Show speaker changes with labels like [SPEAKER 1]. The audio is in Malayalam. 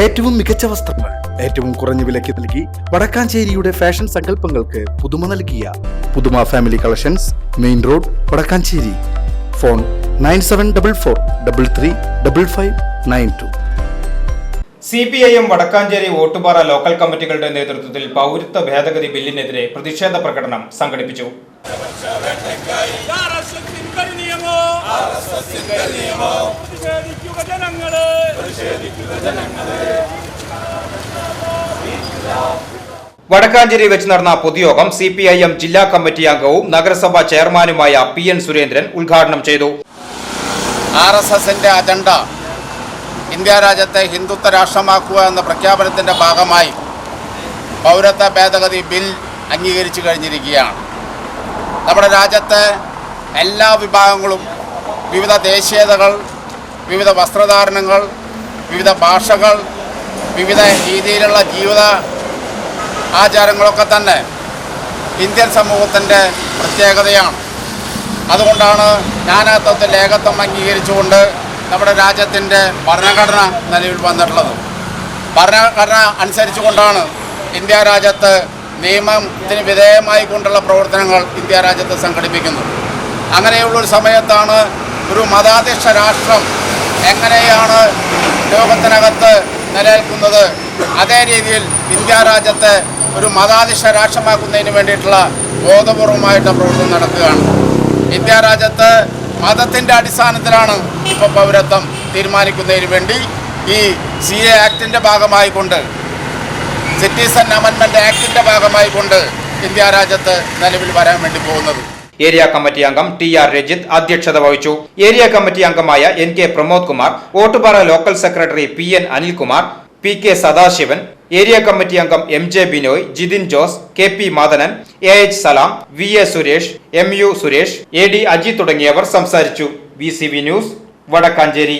[SPEAKER 1] ഏറ്റവും മികച്ച വസ്ത്രങ്ങൾ ഏറ്റവും കുറഞ്ഞ വിലയ്ക്ക് നൽകി വടക്കാഞ്ചേരിയുടെ ഫാഷൻ സങ്കല്പങ്ങൾക്ക് പുതുമ നൽകിയ പുതുമ family collections main road Vadakkanchery. Phone nine seven double four double three double five nine two.
[SPEAKER 2] C P I M Vadakkanchery Ottupara local കമ്മിറ്റികളുടെ നേതൃത്വത്തിൽ പൗരത്വ ഭേദഗതി ബില്ലിനെതിരെ പ്രതിഷേധ പ്രകടനം സംഘടിപ്പിച്ചു.
[SPEAKER 3] ആർഎസ്എസിൻ പ്രതിഷേധിക്കുക ജനങ്ങൾ.
[SPEAKER 2] വടക്കാഞ്ചേരി വെച്ച് നടന്ന പൊതുയോഗം സി പി ഐ എം ജില്ലാ കമ്മിറ്റി അംഗവും നഗരസഭാ ചെയർമാനുമായ പി എൻ സുരേന്ദ്രൻ ഉദ്ഘാടനം ചെയ്തു.
[SPEAKER 4] ആർ എസ് എസിന്റെ അജണ്ട ഇന്ത്യ രാജ്യത്തെ ഹിന്ദുത്വ രാഷ്ട്രമാക്കുക എന്ന പ്രഖ്യാപനത്തിന്റെ ഭാഗമായി പൗരത്വ ഭേദഗതി ബിൽ അംഗീകരിച്ചു കഴിഞ്ഞിരിക്കുകയാണ്. നമ്മുടെ രാജ്യത്തെ എല്ലാ വിഭാഗങ്ങളും വിവിധ ദേശീയതകൾ വിവിധ വസ്ത്രധാരണങ്ങൾ വിവിധ ഭാഷകൾ വിവിധ രീതിയിലുള്ള ജീവിത ആചാരങ്ങളൊക്കെ തന്നെ ഇന്ത്യൻ സമൂഹത്തിന്റെ പ്രത്യേകതയാണ്. അതുകൊണ്ടാണ് നാനാത്വത്തിൽ ഏകത്വം അംഗീകരിച്ചുകൊണ്ട് നമ്മുടെ രാജ്യത്തിന്റെ ഭരണഘടന നിലവിൽ വന്നിട്ടുള്ളത്. ഭരണഘടന അനുസരിച്ചുകൊണ്ടാണ് ഇന്ത്യ രാജ്യത്ത് നിയമത്തിന് വിധേയമായി കൊണ്ടുള്ള പ്രവർത്തനങ്ങൾ ഇന്ത്യ രാജ്യത്ത് സംഘടിപ്പിക്കുന്നത്. അങ്ങനെയുള്ളൊരു സമയത്താണ് ഒരു മതാധിഷ്ഠ രാഷ്ട്രം എങ്ങനെയാണ് ലോകത്തിനകത്ത് നിലനിൽക്കുന്നത്? അതേ രീതിയിൽ ഇന്ത്യ രാജ്യത്തെ ഒരു മതാധിഷ്ഠ രാഷ്ട്രമാക്കുന്നതിന് വേണ്ടിയിട്ടുള്ള ബോധപൂർവമായിട്ട് പ്രവർത്തനം നടക്കുകയാണ്. ഇന്ത്യ രാജ്യത്ത് മതത്തിന്റെ അടിസ്ഥാനത്തിലാണ് ഇപ്പോൾ പൗരത്വം തീരുമാനിക്കുന്നതിന് വേണ്ടി ഈ സി എ ആക്ടിന്റെ ഭാഗമായിക്കൊണ്ട് സിറ്റിസൺ അമൻമെന്റ് ആക്ടിന്റെ ഭാഗമായിക്കൊണ്ട് ഇന്ത്യ രാജ്യത്ത് നിലവിൽ വരാൻ വേണ്ടി പോകുന്നത്.
[SPEAKER 2] ഏരിയ കമ്മിറ്റി അംഗം ടി ആർ രജിത് അധ്യക്ഷത വഹിച്ചു. ഏരിയ കമ്മിറ്റി അംഗമായ N K Pramod Kumar Ottupara local secretary P N Anilkumar P K Sadasivan area committee അംഗം M J Binoy Jithin Jose K P Madanan A H Salam V A Suresh M U Suresh A D Aji തുടങ്ങിയവർ സംസാരിച്ചു. B C B news Vadakkanchery.